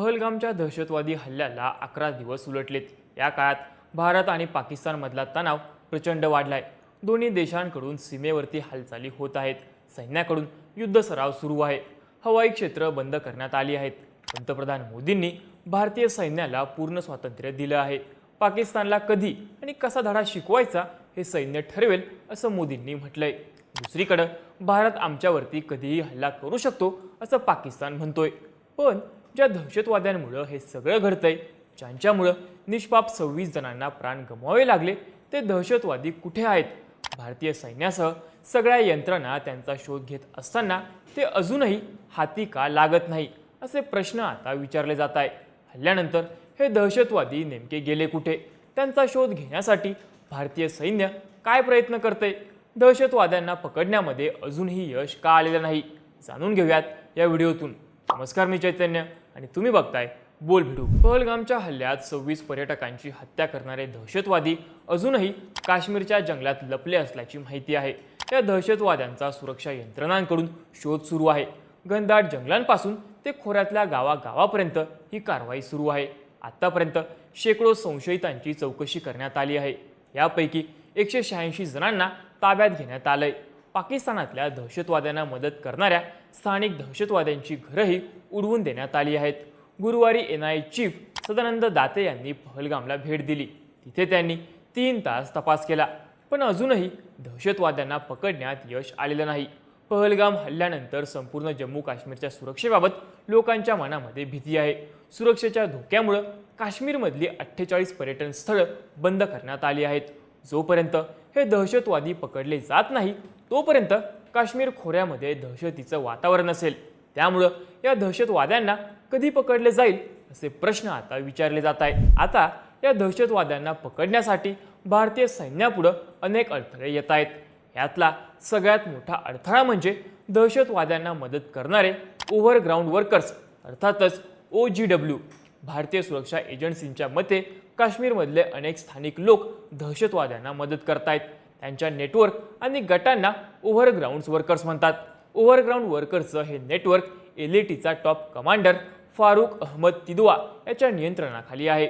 पहलगामच्या दहशतवादी हल्ल्याला अकरा दिवस उलटलेत. या काळात भारत आणि पाकिस्तानमधला तणाव प्रचंड वाढलाय. दोन्ही देशांकडून सीमेवरती हालचाली होत आहेत. सैन्याकडून युद्ध सराव सुरू आहे. हवाई क्षेत्र बंद करण्यात आली आहेत. पंतप्रधान मोदींनी भारतीय सैन्याला पूर्ण स्वातंत्र्य दिलं आहे. पाकिस्तानला कधी आणि कसा धडा शिकवायचा हे सैन्य ठरवेल असं मोदींनी म्हटलंय. दुसरीकडं भारत आमच्यावरती कधीही हल्ला करू शकतो असं पाकिस्तान म्हणतोय. पण ज्या दहशतवाद्यांमुळं हे सगळं घडतंय ज्यांच्यामुळं निष्पाप सव्वीस जणांना प्राण गमवावे लागले ते दहशतवादी कुठे आहेत? भारतीय सैन्यासह सगळ्या यंत्रणा त्यांचा शोध घेत असताना ते अजूनही हाती का लागत नाही असे प्रश्न आता विचारले जात आहे हल्ल्यानंतर हे दहशतवादी नेमके गेले कुठे? त्यांचा शोध घेण्यासाठी भारतीय सैन्य काय प्रयत्न करते दहशतवाद्यांना पकडण्यामध्ये अजूनही यश का आलेलं नाही? जाणून घेऊयात या व्हिडिओतून. नमस्कार मी चैतन्य. आणि तुम्ही बघताय बोल भिडू. पहलगामच्या हल्ल्यात सव्वीस पर्यटकांची हत्या करणारे दहशतवादी अजूनही काश्मीरच्या जंगलात लपले असल्याची माहिती आहे. या दहशतवाद्यांचा सुरक्षा यंत्रणांकडून शोध सुरू आहे. घनदाट जंगलांपासून ते खोऱ्यातल्या गावागावापर्यंत ही कारवाई सुरू आहे. आत्तापर्यंत शेकडो संशयितांची चौकशी करण्यात आली आहे. यापैकी एकशे शहाऐंशी जणांना ताब्यात घेण्यात आलंय. पाकिस्तानातल्या दहशतवाद्यांना मदत करणाऱ्या स्थानिक दहशतवाद्यांची घरंही उडवून देण्यात आली आहेत. गुरुवारी N I chief Sadanand Date यांनी पहलगामला भेट दिली. तिथे त्यांनी तीन तास तपास केला. पण अजूनही दहशतवाद्यांना पकडण्यात यश आलेलं नाही. पहलगाम हल्ल्यानंतर संपूर्ण जम्मू काश्मीरच्या सुरक्षेबाबत लोकांच्या मनामध्ये भीती आहे. सुरक्षेच्या धोक्यामुळं काश्मीरमधली अठ्ठेचाळीस पर्यटन स्थळं बंद करण्यात आली आहेत. जोपर्यंत हे दहशतवादी पकडले जात नाही तोपर्यंत काश्मीर खोऱ्यामध्ये दहशतीचं वातावरण असेल. त्यामुळं या दहशतवाद्यांना कधी पकडले जाईल असे प्रश्न आता विचारले जात आहेत. आता या दहशतवाद्यांना पकडण्यासाठी भारतीय सैन्यापुढं अनेक अडथळे येत आहेत. यातला सगळ्यात मोठा अडथळा म्हणजे दहशतवाद्यांना मदत करणारे ओव्हरग्राऊंड वर्कर्स अर्थातच ओ जी डब्ल्यू भारतीय सुरक्षा एजन्सींच्या मते काश्मीरमधले अनेक स्थानिक लोक दहशतवाद्यांना मदत करतायत. त्यांच्या नेटवर्क आणि गटांना ओव्हरग्राऊंड वर्कर्स म्हणतात. ओव्हरग्राऊंड वर्कर्सचं हे नेटवर्क एलएटीचा टॉप कमांडर फारुख अहमद तिदुआ याच्या नियंत्रणाखाली आहे.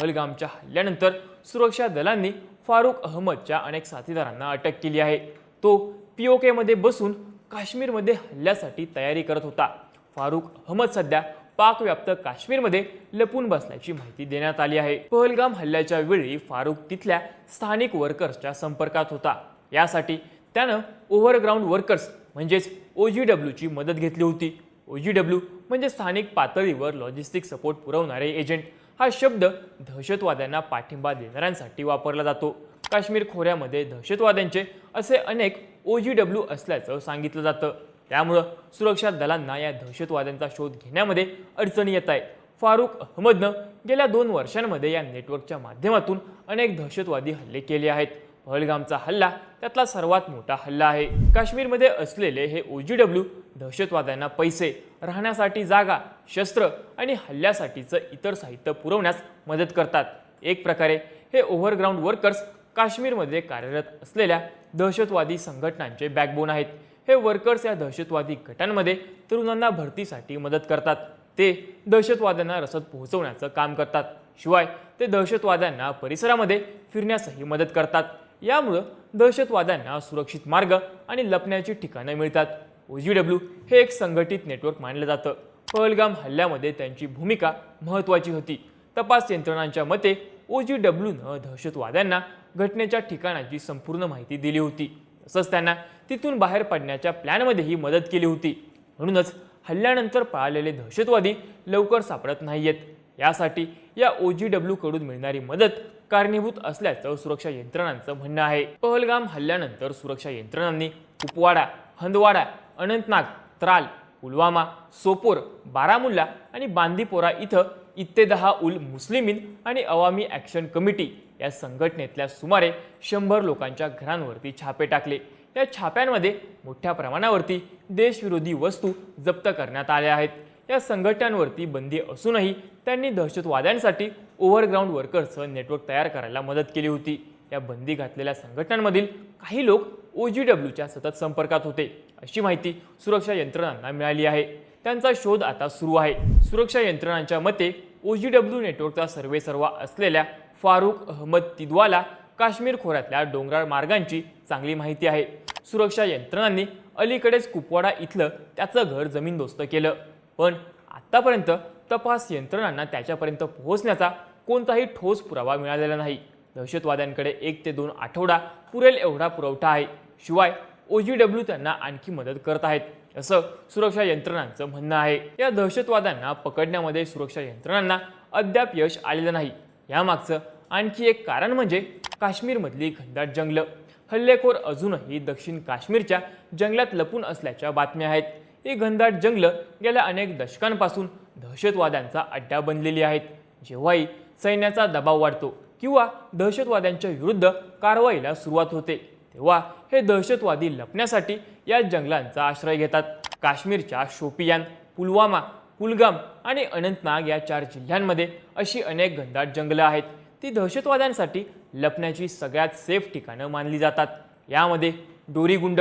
पहलगामच्या हल्ल्यानंतर सुरक्षा दलांनी फारुख अहमदच्या अनेक साथीदारांना अटक केली आहे. तो पीओकेमध्ये बसून काश्मीरमध्ये हल्ल्यासाठी तयारी करत होता. फारुख अहमद सध्या पाकव्याप्त काश्मीरमध्ये लपून बसल्याची माहिती देण्यात आली आहे. पहलगाम हल्ल्याच्या वेळी फारुख तिथल्या स्थानिक वर्कर्सच्या संपर्कात होता. यासाठी त्यानं ओव्हरग्राऊंड वर्कर्स म्हणजेच ओ जी डब्ल्यूची मदत घेतली होती. ओ जी डब्ल्यू म्हणजे स्थानिक पातळीवर लॉजिस्टिक सपोर्ट पुरवणारे एजंट हा शब्द दहशतवाद्यांना पाठिंबा देणाऱ्यांसाठी वापरला जातो. काश्मीर खोऱ्यामध्ये दहशतवाद्यांचे असे अनेक ओ जी डब्ल्यू असल्याचं सांगितलं जातं. त्यामुळं सुरक्षा दलांना या दहशतवाद्यांचा शोध घेण्यामध्ये अडचणी येत आहे फारुख अहमदनं गेल्या दोन वर्षांमध्ये या नेटवर्कच्या माध्यमातून अनेक दहशतवादी हल्ले केले आहेत. पहलगामचा हल्ला त्यातला सर्वात मोठा हल्ला आहे. काश्मीरमध्ये असलेले हे ओ जी डब्ल्यू दहशतवाद्यांना पैसे राहण्यासाठी जागा शस्त्र आणि हल्ल्यासाठीचं इतर साहित्य पुरवण्यास मदत करतात. एक प्रकारे हे ओव्हरग्राऊंड वर्कर्स काश्मीरमध्ये कार्यरत असलेल्या दहशतवादी संघटनांचे बॅकबोन आहेत. हे वर्कर्स या दहशतवादी गटांमध्ये तरुणांना भरतीसाठी मदत करतात. ते दहशतवाद्यांना रसद पोहोचवण्याचं काम करतात. शिवाय ते दहशतवाद्यांना परिसरामध्ये फिरण्यासही मदत करतात. यामुळं दहशतवाद्यांना सुरक्षित मार्ग आणि लपण्याची ठिकाणं मिळतात. ओ जी डब्ल्यू हे एक संघटित नेटवर्क मानलं जातं. पहलगाम हल्ल्यामध्ये त्यांची भूमिका महत्त्वाची होती. तपास यंत्रणांच्या मते ओ जी डब्ल्यूनं दहशतवाद्यांना घटनेच्या ठिकाणाची संपूर्ण माहिती दिली होती. तसंच त्यांना तिथून बाहेर पडण्याच्या प्लॅनमध्येही मदत केली होती. म्हणूनच हल्ल्यानंतर पळालेले दहशतवादी लवकर सापडत नाहीयेत. यासाठी या ओ जी डब्ल्यूकडून मिळणारी मदत कारणीभूत असल्याचं सुरक्षा यंत्रणांचं म्हणणं आहे. पहलगाम हल्ल्यानंतर सुरक्षा यंत्रणांनी कुपवाडा हंदवाडा अनंतनाग त्राल पुलवामा सोपोर बारामुल्ला आणि बांदीपोरा इथं इत्तेदहा उल मुस्लिमीन आणि अवामी ॲक्शन कमिटी या संघटनेतल्या सुमारे शंभर लोकांच्या घरांवरती छापे टाकले. या छाप्यांमध्ये मोठ्या प्रमाणावरती देशविरोधी वस्तू जप्त करण्यात आल्या आहेत. या संघटनांवरती बंदी असूनही त्यांनी दहशतवाद्यांसाठी ओव्हरग्राऊंड वर्कर्सचं नेटवर्क तयार करायला मदत केली होती. या बंदी घातलेल्या संघटनांमधील काही लोक ओ जी डब्ल्यूच्या सतत संपर्कात होते अशी माहिती सुरक्षा यंत्रणांना मिळाली आहे. त्यांचा शोध आता सुरू आहे. सुरक्षा यंत्रणांच्या मते ओ जी डब्ल्यू नेटवर्कचा सर्वे सर्वा असलेल्या फारुख अहमद तिदवाला काश्मीर खोऱ्यातल्या डोंगराळ मार्गांची चांगली माहिती आहे. सुरक्षा यंत्रणांनी अलीकडेच कुपवाडा इथलं त्याचं घर जमीनदोस्त केलं. पण आत्तापर्यंत तपास यंत्रणांना त्याच्यापर्यंत पोहोचण्याचा कोणताही ठोस पुरावा मिळालेला नाही. दहशतवाद्यांकडे एक ते दोन आठवडा पुरेल एवढा पुरवठा आहे. शिवाय ओ जी डब्ल्यू त्यांना आणखी मदत करत आहेत. असं सुरक्षा यंत्रणांचं म्हणणं आहे. या दहशतवाद्यांना पकडण्यामध्ये सुरक्षा यंत्रणांना अद्याप यश आलेलं नाही. यामागचं आणखी एक कारण म्हणजे काश्मीरमधली घनदाट जंगलं. हल्लेखोर अजूनही दक्षिण काश्मीरच्या जंगलात लपून असल्याच्या बातम्या आहेत. ही घनदाट जंगलं गेल्या अनेक दशकांपासून दहशतवाद्यांचा अड्डा बनलेली आहेत. जेव्हाही सैन्याचा दबाव वाढतो किंवा दहशतवाद्यांच्या विरुद्ध कारवाईला सुरुवात होते. तेव्हा हे दहशतवादी लपण्यासाठी या जंगलांचा आश्रय घेतात. काश्मीरच्या शोपियान पुलवामा कुलगाम आणि अनंतनाग या चार जिल्ह्यांमध्ये अशी अनेक घनदाट जंगलं आहेत. ती दहशतवाद्यांसाठी लपण्याची सगळ्यात सेफ ठिकाणं मानली जातात. यामध्ये डोरीगुंड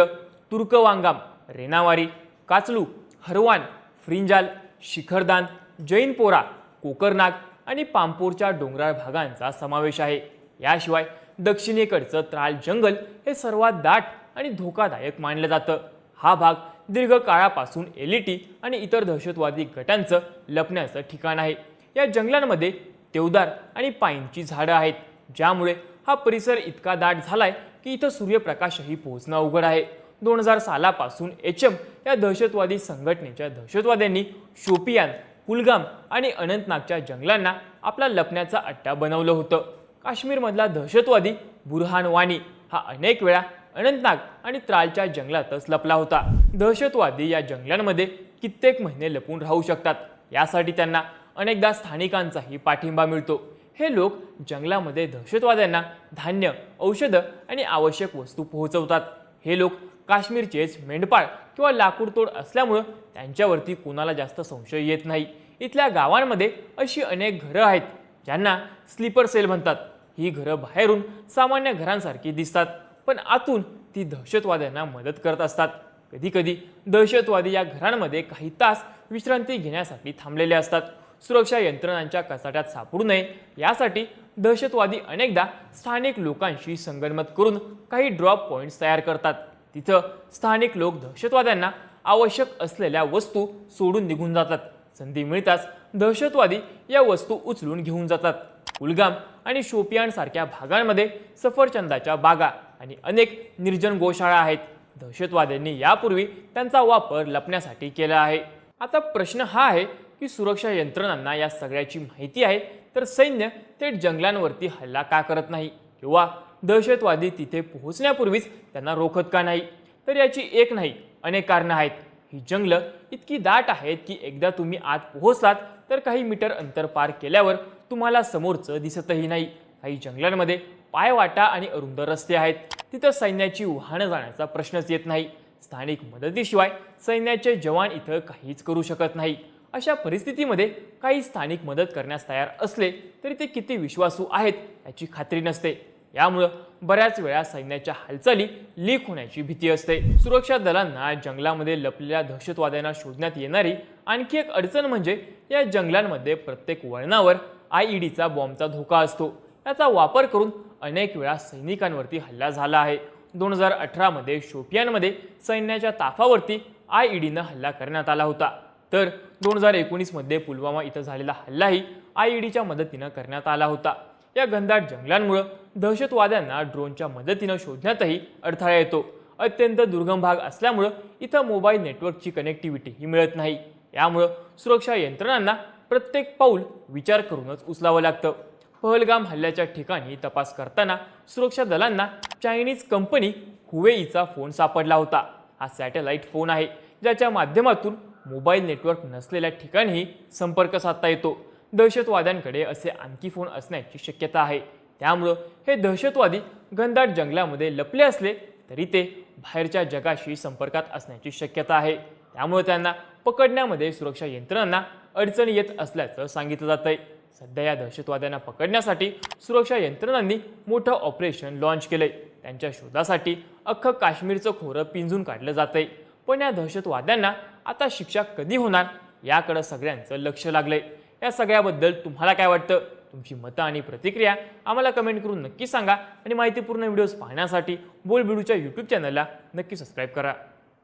तुर्कवांगाम रेनावारी काचलू हरवान फ्रिंजाल शिखरदान जैनपोरा कोकरनाग आणि पामपोरच्या डोंगराळ भागांचा समावेश आहे. याशिवाय दक्षिणेकडचं त्राल जंगल हे सर्वात दाट आणि धोकादायक मानलं जातं. हा भाग दीर्घ काळापासून एलिटी आणि इतर दहशतवादी गटांचं लपण्याचं ठिकाण आहे. या जंगलांमध्ये देवदार आणि पाईनची झाडं आहेत. ज्यामुळे हा परिसर इतका दाट झालाय की इथं सूर्यप्रकाशही पोहोचणं अवघड आहे. दोन हजार सालापासून एच एम या दहशतवादी संघटनेच्या दहशतवाद्यांनी शोपियान कुलगाम आणि अनंतनागच्या जंगलांना आपला लपण्याचा अट्टा बनवलं होतं. काश्मीरमधला दहशतवादी बुरहान वानी हा अनेक वेळा अनंतनाग आणि त्रालच्या जंगलातच लपला होता. दहशतवादी या जंगलांमध्ये कित्येक महिने लपून राहू शकतात. यासाठी त्यांना अनेकदा स्थानिकांचाही पाठिंबा मिळतो. हे लोक जंगलामध्ये दहशतवाद्यांना धान्य औषधं आणि आवश्यक वस्तू पोहोचवतात. हे लोक काश्मीरचेच मेंढपाळ किंवा लाकूडतोड असल्यामुळं त्यांच्यावरती कोणाला जास्त संशय येत नाही. इथल्या गावांमध्ये अशी अनेक घरं आहेत ज्यांना स्लीपर सेल म्हणतात. ही घरं बाहेरून सामान्य घरांसारखी दिसतात. पण आतून ती दहशतवाद्यांना मदत करत असतात. कधीकधी दहशतवादी या घरांमध्ये काही तास विश्रांती घेण्यासाठी थांबलेले असतात. सुरक्षा यंत्रणांच्या कचाट्यात सापडू नये यासाठी दहशतवादी अनेकदा स्थानिक लोकांशी संगनमत करून काही ड्रॉप पॉईंट्स तयार करतात. तिथं स्थानिक लोक दहशतवाद्यांना आवश्यक असलेल्या वस्तू सोडून निघून जातात. संधी मिळताच दहशतवादी या वस्तू उचलून घेऊन जातात. कुलगाम आणि शोपियानसारख्या भागांमध्ये सफरचंदाच्या बागा आणि अनेक निर्जन गोशाळा आहेत. दहशतवाद्यांनी यापूर्वी त्यांचा वापर लपण्यासाठी केला आहे. आता प्रश्न हा आहे की सुरक्षा यंत्रणांना या सगळ्याची माहिती आहे तर सैन्य थेट जंगलांवरती हल्ला का करत नाही? किंवा दहशतवादी तिथे पोहोचण्यापूर्वीच त्यांना रोखत का नाही? तर याची एक नाही अनेक कारणं आहेत. ही जंगलं इतकी दाट आहेत की एकदा तुम्ही आत पोहोचलात तर काही मीटर अंतर पार केल्यावर तुम्हाला समोरचं दिसतही नाही. काही जंगलांमध्ये पायवाटा आणि अरुंद रस्ते आहेत. तिथं सैन्याची वाहनं जाण्याचा प्रश्नच येत नाही. स्थानिक मदतीशिवाय सैन्याचे जवान इथं काहीच करू शकत नाही. अशा परिस्थितीमध्ये काही स्थानिक मदत करण्यास तयार असले तरी ते किती विश्वासू आहेत याची खात्री नसते. यामुळं बऱ्याच वेळा सैन्याच्या हालचाली लीक होण्याची भीती असते. सुरक्षा दलांना जंगलामध्ये लपलेल्या दहशतवाद्यांना शोधण्यात येणारी आणखी एक अडचण म्हणजे या जंगलांमध्ये प्रत्येक वळणावर आय ई डीचा बॉम्बचा धोका असतो. याचा वापर करून अनेक वेळा सैनिकांवरती हल्ला झाला आहे. दोन हजार अठरामध्ये शोपियानमध्ये सैन्याच्या ताफावरती आय ई डीनं हल्ला करण्यात आला होता. तर दोन हजार एकोणीसमध्ये पुलवामा इथं झालेला हल्लाही आय ई डीच्या मदतीनं करण्यात आला होता. या घनदाट जंगलांमुळं दहशतवाद्यांना ड्रोनच्या मदतीनं शोधण्यातही अडथळा येतो. अत्यंत दुर्गम भाग असल्यामुळं इथं मोबाईल नेटवर्कची कनेक्टिव्हिटीही मिळत नाही. यामुळं सुरक्षा यंत्रणांना प्रत्येक पाऊल विचार करूनच उचलावं लागतं. पहलगाम हल्ल्याच्या ठिकाणी तपास करताना सुरक्षा दलांना चायनीज कंपनी हुवेईचा फोन सापडला होता. हा सॅटेलाइट फोन आहे ज्याच्या माध्यमातून मोबाईल नेटवर्क नसलेल्या ठिकाणीही संपर्क साधता येतो. दहशतवाद्यांकडे असे आणखी फोन असण्याची शक्यता आहे. त्यामुळं हे दहशतवादी घनदाट जंगलामध्ये लपले असले तरी ते बाहेरच्या जगाशी संपर्कात असण्याची शक्यता आहे. त्यामुळे त्यांना पकडण्यामध्ये सुरक्षा यंत्रणांना अडचण येत असल्याचं सांगितलं जात आहे सध्या या दहशतवाद्यांना पकडण्यासाठी सुरक्षा यंत्रणांनी मोठं ऑपरेशन लॉन्च केलंय. त्यांच्या शोधासाठी अख्खं काश्मीरचं खोरं पिंजून काढलं जातंय. पण या दहशतवाद्यांना आता शिक्षा कधी होणार याकडं सगळ्यांचं लक्ष लागलंय. या सगळ्याबद्दल तुम्हाला काय वाटतं? तुमची मतं आणि प्रतिक्रिया आम्हाला कमेंट करून नक्की सांगा. आणि माहितीपूर्ण व्हिडिओज पाहण्यासाठी बोलबिडूच्या यूट्यूब चॅनलला नक्की सबस्क्राईब करा.